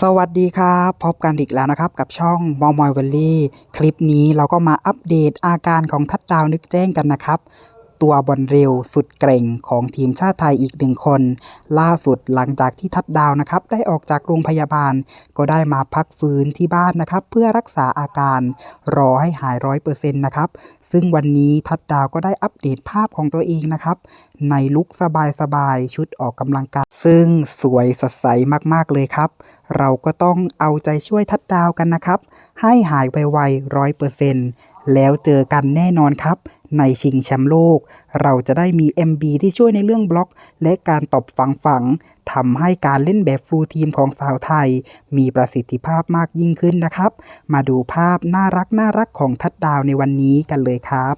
สวัสดีครับ พบกันอีกแล้วนะครับ กับช่องมอมอยเวลลี่ คลิปนี้เราก็มาอัปเดตอาการของทัดดาวนึกแจ้งกันนะครับ ตัวบอลเร็วสุดเกร่งของทีมชาติไทยอีกหนึ่งคน ล่าสุดหลังจากที่ทัดดาวนะครับ ได้ออกจากโรงพยาบาล ก็ได้มาพักฟื้นที่บ้านนะครับ เพื่อรักษาอาการรอให้หายร้อยเปอร์เซ็นต์นะครับ ซึ่งวันนี้ทัดดาวก็ได้อัปเดตภาพของตัวเองนะครับ ในลุคสบายๆชุดออกกำลังกาย ซึ่งสวยสดใสมากๆเลยครับ เราก็ต้องเอาใจช่วยทัดดาวกันนะครับ ให้หายไวๆร้อยเปอร์เซ็นต์แล้วเจอกันแน่นอนครับ ในชิงแชมป์โลก เราจะได้มี MB ที่ช่วยในเรื่องบล็อก และการตบฝังฝังทำให้การเล่นแบบฟูลทีมของสาวไทย มีประสิทธิภาพมากยิ่งขึ้นนะครับ มาดูภาพน่ารักน่ารักของทัดดาวในวันนี้กันเลยครับ